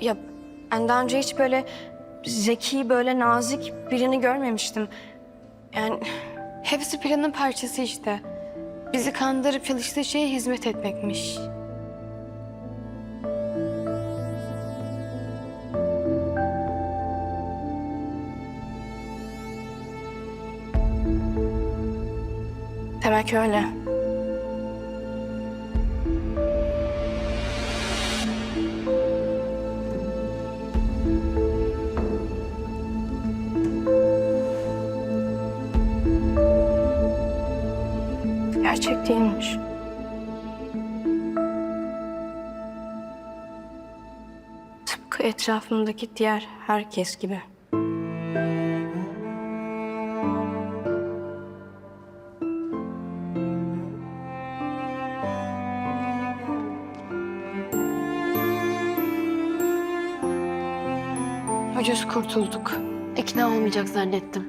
Ya ben daha önce hiç böyle zeki, böyle nazik birini görmemiştim. Yani Hepsi planın parçası işte. Bizi kandırıp çalıştığı şeye hizmet etmekmiş. demek öyle. Gerçek değilmiş. Tıpkı etrafımdaki diğer herkes gibi. Ucuz kurtulduk. İkna olmayacak zannettim.